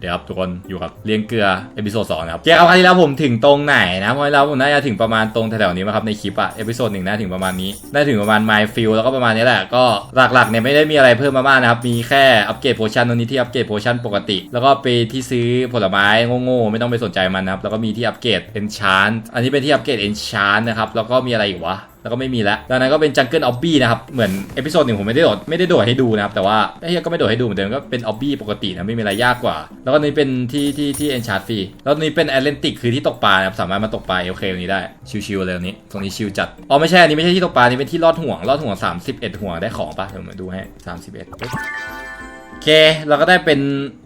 เดี๋ยวครับทุกคนอยู่ครับเลี้ยงเกลือเอพิโซดสองนะครับเจ๊ครับครั้งที่แล้วผมถึงตรงไหนนะเพราะแล้วผมน่าจะถึงประมาณตรงแถวๆนี้นะครับในคลิปอะเอพิโซดหนึ่งน่าถึงประมาณนี้น่าถึงประมาณ My f i e l แล้วก็ประมาณนี้แหละก็หลักๆเนี่ยไม่ได้มีอะไรเพิ่มมามากนะครับมีแค่อัปเกรดโพชั่นตรงนี้ที่อัปเกรดโพชั่นปกติ แล้วก็ไปที่ซื้อผลไม้โง่ๆไม่ต้องไปสนใจมันนะครับแล้วก็มีที่อัปเกรด enchant อันนี้เป็นที่อัปเกรด enchant นะครับแล้วก็มีอะไรอีกวะ แล้วก็ไม่มีแล้วดังนั้นก็เป็นจังเกิลออบบี้นะครับเหมือนเอพิโซดหนึ่งผมไม่ได้โดดไม่ได้โดดให้ดูนะครับแต่ว่าไอ้เหี้ยก็ไม่โดดให้ดูเหมือนเดิมก็เป็นออบบี้ปกตินะไม่มีอะไรยากกว่า แล้วก็นี่เป็นที่ที่ที่เอนชาร์ฟรีแล้วนี่เป็นแอตแลนติกคือที่ตกปลานะครับสามารถมาตกปลาโอเคตรงนี้ได้ชิวๆเลยตรงนี้ตรงนี้ชิวจัดอ๋อไม่ใช่อันนี้ไม่ใช่ที่ตกปลานี่เป็นที่ลอดห่วงลอดห่วง 31 ห่วงได้ของปะเดี๋ยวมาดูให้31ปึ๊บโอเคเราก็ได้เป็น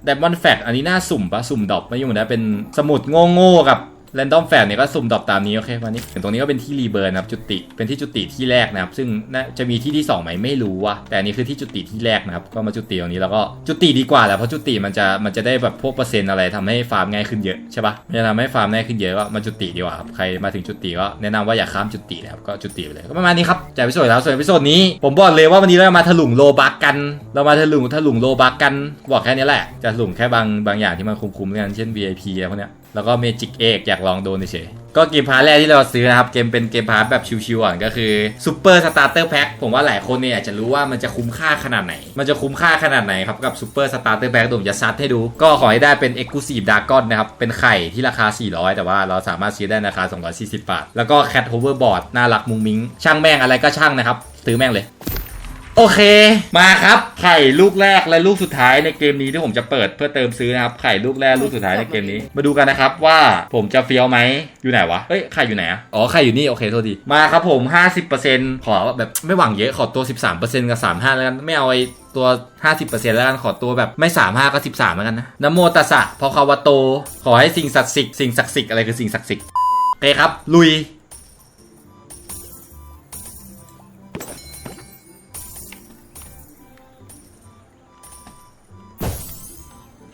Diamond Fact อันนี้น่าสุ่มปะสุ่มดอปไม่ยุ่งนะเป็นสมุดโง่ๆกับ แรนดอมแฟกเนี่ยก็สุ่มดรอปตามนี้โอเควันนี้อย่างตรงนี้ก็เป็นที่รีเบิร์นนะครับจุติเป็นที่จุติที่แรกนะครับ ซึ่งน่าจะมีที่ที่สองไหมไม่รู้ว่ะแต่นี้คือที่จุติที่แรกนะครับก็มาจุติตรงนี้แล้วก็จุติดีกว่าแหละเพราะจุติมันจะมันจะได้แบบพวกเปอร์เซ็นต์อะไรทำให้ฟาร์มง่ายขึ้นเยอะใช่ปะมันจะทำให้ฟาร์มง่ายขึ้นเยอะก็มาจุติดีกว่าครับใครมาถึงจุติก็แนะนำว่าอย่าข้ามจุตินะครับก็จุติไปเลยก็ประมาณนี้ครับจากพิโซดแล้วส่วนพิโซดนี้ ผมบอกเลยว่าวันนี้เรามาถลุงโลบักกัน เรามาถลุงถลุงโลบักกันบอกแค่นี้แหละจะถลุงแค่บางบางอย่างที่มันคุ้มๆกันเช่น VIP อะไรพวกเนี้ย แล้วก็เมจิกเอกอยากลองโดนเฉยก็เกมพาร์ทแรกที่เราซื้อนะครับ เกมเป็นเกมพาร์ทแบบชิวๆอะก็คือซูเปอร์สตาร์เตอร์แพ็คผมว่าหลายคนเนี่ยอยากจะรู้ว่ามันจะคุ้มค่าขนาดไหน มันจะคุ้มค่าขนาดไหนครับ กับซูเปอร์สตาร์เตอร์แพ็คผมจะซัดให้ดู ก็ขอให้ได้เป็น e x c l u s i v e Dragon นะครับ เป็นไข่ที่ราคา 400 แต่ว่าเราสามารถซื้อได้ในราคา 240 บาท แล้วก็ Cat Hoverboard น่ารักมุงมิงช่างแม่งอะไรก็ช่างนะครับซื้อแม่งเลย โอเค มาครับ ไข่ลูกแรกและลูกสุดท้ายในเกมนี้ที่ผมจะเปิดเพื่อเติมซื้อนะครับ ไข่ลูกแรกลูกสุดท้ายในเกมนี้ มาดูกันนะครับว่าผมจะเฟี้ยวไหมอยู่ไหนวะเอ้ย ไข่อยู่ไหนอะอ๋อ ไข่อยู่นี่ โอเค โทษที มาครับผม 50%ขอแบบไม่หวังเยอะ ขอตัว 13%กับ 35 แล้วกัน ไม่เอาไอ้ตัว 50%แล้วกัน ขอตัวแบบไม่ 35 ก็ 13 แล้วกันนะนะโมตัสสะพอคาวะโต ขอให้สิ่งศักดิ์สิทธิ์ สิ่งศักดิ์สิทธิ์อะไรคือสิ่งศักดิ์สิทธิ์ โอเคครับ ลุย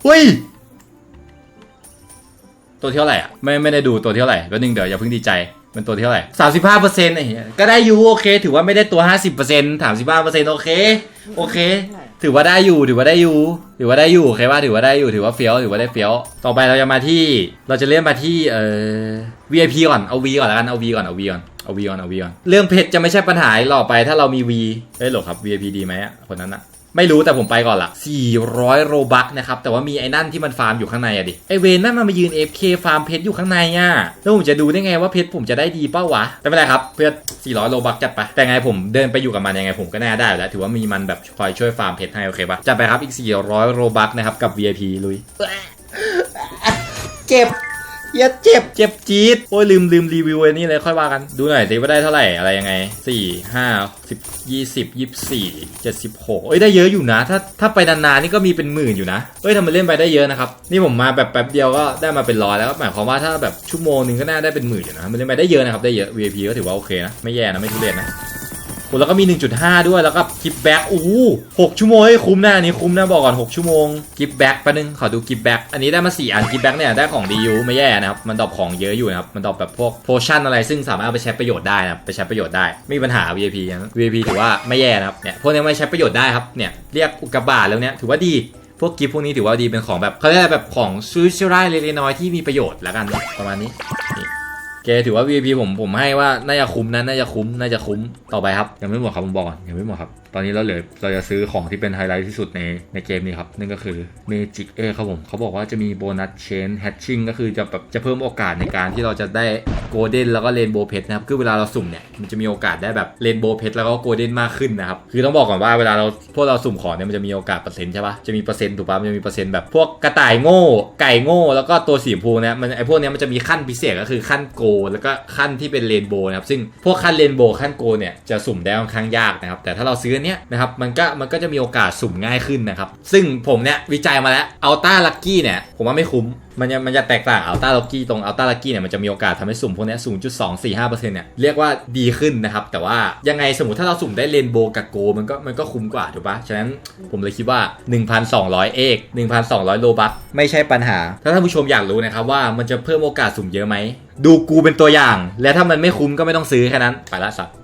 อุ้ย ตัวเท่าไหร่อะไม่ไม่ได้ดูตัวเท่าไหร่แป๊บนึงเดี๋ยวอย่าเพิ่งดีใจเป็นตัวเท่าไหร่สามสิบห้าเปอร์เซ็นต์ไอ้เหี้ยก็ได้อยู่โอเค ถือว่าไม่ได้ตัวห้าสิบเปอร์เซ็นต์ถามสิบห้าเปอร์เซ็นต์โอเค โอเค ถือว่าได้อยู่ ถือว่าได้อยู่ ถือว่าได้อยู่โอเคว่าถือว่าได้อยู่ ถือว่าเฟี้ยว ถือว่าได้เฟี้ยว ต่อไปเราจะมาที่ เราจะเลื่อนมาที่ เอ่อ VIP ก่อน เอา V ก่อนแล้วกัน เอา V ก่อน เอา V ก่อน เอา V ก่อน เอา V ก่อน เรื่องเพชรจะไม่ใช่ปัญหาอีกหรอกไป ถ้าเรามี V เฮ้ยหรอครับ VIP ดีไหมอะคนนั้นอะ ไม่รู้แต่ผมไปก่อนละ400 โรบัคนะครับ แต่ว่ามีไอ้นั่นที่มันฟาร์มอยู่ข้างในอะดิ ไอเวนนั่นมันมายืน FK ฟาร์มเพชรอยู่ข้างในอะแล้วผมจะดูได้ไงว่าเพชรผมจะได้ดีเป้าวะแต่ไม่เป็นไรครับเพื่อน400 โรบัคจัดไป แต่ไงผมเดินไปอยู่กับมันยังไงผมก็น่าได้แล้ว ถือว่ามีมันแบบคอยช่วยฟาร์มเพชรให้โอเคปะจัดไปครับอีก 400 โรบัคนะครับกับ VIP ลุยเจ็บ อย่าเจ็บ เจ็บจี๊ด โอ้ยลืมลืมรีวิวไอ้นี่เลยค่อยว่ากัน ดูหน่อยสิว่าได้เท่าไหร่อะไรยังไงสี่ห้าสิบยี่สิบยี่สิบสี่เจ็ดสิบหกเอ้ยได้เยอะอยู่นะ ถ้าถ้าไปนานๆนี่ก็มีเป็นหมื่นอยู่นะ เอ้ยทำไมเล่นไปได้เยอะนะครับ นี่ผมมาแบบแป๊บเดียวก็ได้มาเป็นร้อยแล้ว หมายความว่าถ้าแบบชั่วโมงหนึงก็น่าได้เป็นหมื่นอยู่นะ มันเล่นไปได้เยอะนะครับได้เยอะ VIP ก็ถือว่าโอเคนะ ไม่แย่นะไม่ทุเรศนะ โอ้แล้วก็มี 1.5 ด้วยแล้วก็กิฟแบ็กโอ้ห6ชั่วโมงเฮ้ยคุ้มนะอันนี้คุ้มนะบอกก่อน 6 ชั่วโมงกิฟแบ็กแป๊บนึง ขอดูกิฟแบ็กอันนี้ได้มา4อันกิฟแบ็กเนี่ยได้ของดีอยู่ไม่แย่นะครับ มันดอปของเยอะอยู่นะครับ มันดอปแบบพวกโพชั่นอะไรซึ่งสามารถเอาไปใช้ประโยชน์ได้นะไปใช้ประโยชน์ได้ไม่มีปัญหา VIP นะ VIP ถือว่าไม่แย่นะครับเนี่ยพวกนี้ไม่ใช้ประโยชน์ได้ครับเนี่ยเรียกอุกกาบาตแล้วเนี่ยถือว่าดีพวกกิฟพวกนี้ถือว่าดีเป็นของแบบเขาเรียกแบบของซื้อชิไรเล็กน้อยที่มีประโยชน์แล้วกันประมาณนี้ เคถือว่า VIP ผมผมให้ว่าน่าจะคุ้มนะน่าจะคุ้มน่าจะคุ้มต่อไปครับยังไม่หมดครับผมบอกก่อนยังไม่หมดครับตอนนี้เราเหลือเราจะซื้อของที่เป็นไฮไลท์ที่สุดในในเกมนี้ครับ นั่นก็คือ Magic A ครับผมเขาบอกว่าจะมีโบนัสเชนแฮชชิ่งก็คือจะแบบจะเพิ่มโอกาสในการที่เราจะได้โกลเด้นแล้วก็เรนโบว์เพชรนะครับ คือเวลาเราสุ่มเนี่ยมันจะมีโอกาสได้แบบเรนโบว์เพชรแล้วก็โกลเด้นมากขึ้นนะครับ คือต้องบอกก่อนว่าเวลาเราพวกเราสุ่มของเนี่ยมันจะมีโอกาสเปอร์เซ็นต์ใช่ปะจะมีเปอร์เซ็นต์ถูกปะมันจะมีเปอร์เซ็นต์แบบพวกกระต่ายโง่ไก่โง่แล้วก็ตัวสีมพูเนี่ยมันไอพวกเนี้ยมันจะมีขั้นพิเศษก็คือขั้นโกลแล้วก็ขั้นที่เป็นเรนโบว์นะครับซึ่งพวกขั้นเรนโบว์ขั้นโกเนี่ยจะสุ่มได้ค่อนข้างยากนะครับแต่ถ้าเราซื้ออนนี้นะครับมันก็มันก็จะมีโอกาสสุ่มง่ายขึ้นนะครับ ซึ่งผมเนี่ยวิจัยมาแล้วอัลต้าลักกี้เนี่ยผมว่าไม่คุ้มมันจะมันจะแตกต่างอัลต้าลักกี้ตรงอัลต้าลักกี้เนี่ยมันจะมีโอกาสทำให้สุ่มพวกนี้ย0.245%เซ็นเนี่ยเรียกว่าดีขึ้นนะครับ แต่ว่ายังไงสมมติถ้าเราสุ่มได้เรนโบกับโกมันก็มันก็คุ้มกว่าถูกปะฉะนั้นผมเลยคิดว่า 1,200 เอก 1,200 โลบัคไม่ใช่ปัญหา ถ้าท่านผู้ชมอยากรู้นะครับว่ามันจะเพิ่มโอกาสสุ่มเยอะไหมดูกูเป็นตัวอย่าง และถ้ามันไม่คุ้มก็ไม่ต้องซื้อแค่นั้นไปละสัตว์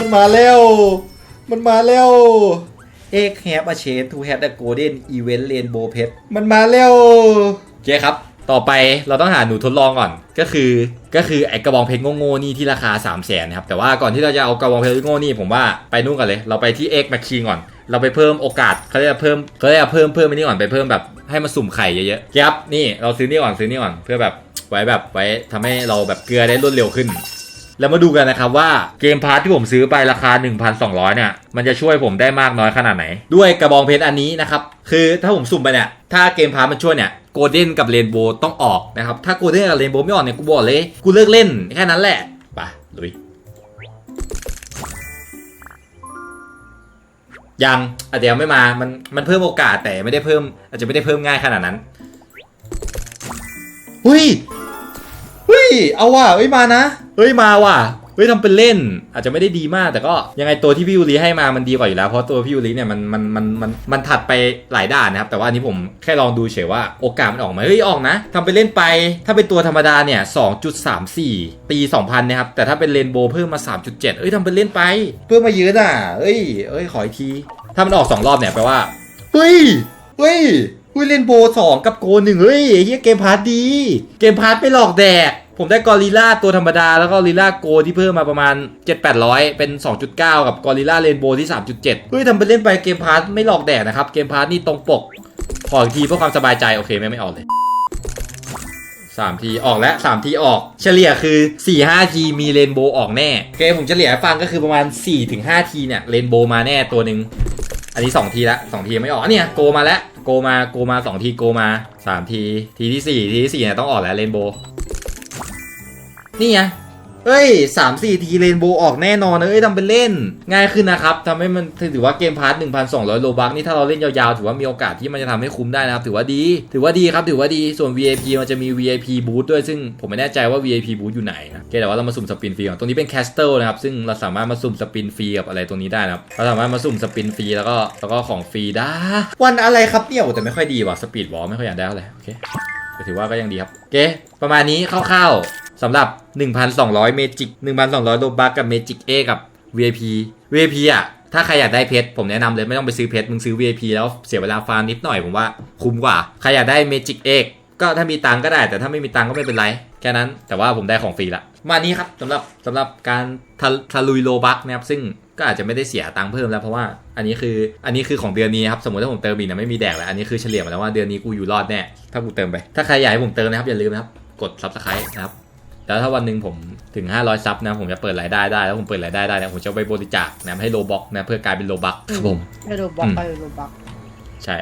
มันมาแล้ว มันมาแล้วเอ็กแฮปอาเชนทูแฮปเดอะโกลเด้นอีเวนต์เรนโบว์เพชมันมาแล้วโอเคครับ ต่อไปเราต้องหาหนูทดลองก่อน ก็คือก็คือไอกระบองเพชรโง่ๆนี่ที่ราคา 3 0 0แสนนะครับ แต่ว่าก่อนที่เราจะเอากระบองเพชรโง่นี่ผมว่าไปนู่นกันเลย เราไปที่เอ็กแมชชีนก่อน เราไปเพิ่มโอกาสเขาเรียกว่าเพิ่มเขาเรียกว่าเพิ่มเพิ่มไปนี่ก่อนไปเพิ่มแบบให้มาสุ่มไข่เยอะๆครับนี่เราซื้อนี่ก่อนซื้อนี่ก่อนเพื่อแบบไว้แบบไว้ทำให้เราแบบเกลือได้รวดเร็วขึ้น แล้วมาดูกันนะครับว่าเกมพาร์ทที่ผมซื้อไปราคา 1,200 เนี่ย มันจะช่วยผมได้มากน้อยขนาดไหน ด้วยกระบองเพชรอันนี้นะครับ คือถ้าผมสุ่มไปเนี่ย ถ้าเกมพาร์ทมันช่วยเนี่ยโกลเด้นกับเรนโบว์ต้องออกนะครับ ถ้าโกลเด้นกับเรนโบว์ไม่ออกเนี่ยกูบอกเลย กูเลิกเล่นแค่นั้นแหละไปลุยยังอาจจะยังไม่มามันมันเพิ่มโอกาสแต่ไม่ได้เพิ่ม อาจจะไม่ได้เพิ่มง่ายขนาดนั้นเฮ้ย ย เอาว่ะเฮ้ยมานะ เฮ้ยมาว่ะ เฮ้ยทำเป็นเล่น อาจจะไม่ได้ดีมาก แต่ก็ยังไงตัวที่พี่ยูริให้มามันดีกว่าอยู่แล้ว เพราะตัวพี่ยูริเนี่ยมันมันมันมันมันถัดไปหลายด่านนะครับ แต่ว่าอันนี้ผมแค่ลองดูเฉยว่าโอกาสมันออกไหมเฮ้ยออกนะทำเป็นเล่นไป ถ้าเป็นตัวธรรมดาเนี่ย2.34ปี2000นะครับ แต่ถ้าเป็นเรนโบว์เพิ่มมา 3.7 เอ้ยทำเป็นเล่นไป เพิ่มมาเยอะน่ะเอ้ยเอ้ยขออีกที ถ้ามันออกสองรอบเนี่ยแปลว่า เฮ้ย เฮ้ยเฮ้ยเล่นโบสองกับโกหนึ่งเฮ้ยเฮียเกมพาร์ทดี เกมพาร์ทไม่หลอกแดก ผมได้กอริลล่าตัวธรรมดา แล้วก็กอริลล่าโกที่เพิ่มมาประมาณ 7-800 เป็น 2.9 กับกอริลล่าเรนโบว์ที่ 3.7 เฮ้ยทำไปเล่นไปเกมพาร์ทไม่หลอกแดกนะครับ เกมพาร์ทนี่ตรงปก ขออีกทีเพื่อความสบายใจ โอเคไม่ไม่ออกเลยสามทีออกแล้วสามทีออก เฉลี่ยคือ 4 5 ทีมีเรนโบว์ออกแน่โอเคผมเฉลี่ยให้ฟังก็คือประมาณ4ถึง5ทีเนี่ยเรนโบว์มาแน่ตัวหนึ่งอันนี้ 2 ทีละ2ทียังไม่ออกเนี่ยโกมาแล้วโกมาโกมา 2 ทีโกมา 3 ที ทีที่ 4 ทีที่4เนี่ยต้องออกแล้วเรนโบว์ นี่ไงเฮ้ย3 4ทีเรนโบว์ออกแน่นอนเอ้ยทำเป็นเล่น ง่ายขึ้นนะครับทำให้มันถือว่าเกมพาร์ท1,200โลบักนี่ถ้าเราเล่นยาวๆ ถือว่ามีโอกาสที่มันจะทำให้คุ้มได้นะครับ ถือว่าดี ถือว่าดีครับ ถือว่าดี ส่วน VIP มันจะมี VIP บูธด้วย ซึ่งผมไม่แน่ใจว่า VIP บูธอยู่ไหนนะเคแต่ว่าเรามาสุ่มสปินฟรีก่อนตรงนี้เป็นแคสเต l นะครับ ซึ่งเราสามารถมาสุ่มสปินฟรีกับอะไรตรงนี้ได้นะครับ เราสามารถมาสุ่มสปินฟรีแล้วก็แล้วก็ของฟรีได้ วันอะไรครับเนี่ยแต่ไม่ค่อยดีว่ะสปีดวอลไม่ค่อยอยากได้เท่าไหร่โอเคถือว่าก็ยังดีครับโอเคประมาณนี้คร่าวๆ สำหรับ 1,200 เมจิก 1,200โลบักกับเมจิกเอกับ VIP VIP อะ ถ้าใครอยากได้เพชรผมแนะนำเลยไม่ต้องไปซื้อเพชรมึงซื้อ VIP แล้วเสียเวลาฟาร์มนิดหน่อยผมว่าคุ้มกว่า ใครอยากได้เมจิกเอกก็ถ้ามีตังก็ได้ แต่ถ้าไม่มีตังก็ไม่เป็นไร แค่นั้นแต่ว่าผมได้ของฟรีละมานี้ครับสำหรับสำหรับการทะทะลุยโลบักนะครับซึ่งก็อาจจะไม่ได้เสียตังค์เพิ่มแล้วเพราะว่าอันนี้คืออันนี้คือของเดือนนี้ครับสมมติถ้าผมเติมอีกนะไม่มีแดกแล้วอันนี้คือเฉลี่ยมาแล้วว่าเดือนนี้กูอยู่รอดแน่ถ้ากูเติมไป ถ้าใครอยากให้ผมเติมนะครับอย่าลืมนะครับกด subscribe นะครับ แล้วถ้าวันหนึ่งผมถึง 500 ซับนะ ผมจะเปิดรายได้ได้ แล้วผมเปิดรายได้ได้นะผมจะเอาไปบริจาคนะให้โลบ็อกนะเพื่อกลายเป็นโลบักครับผมไม่โดนบล็อกอืมไปโดนบล็อกใช่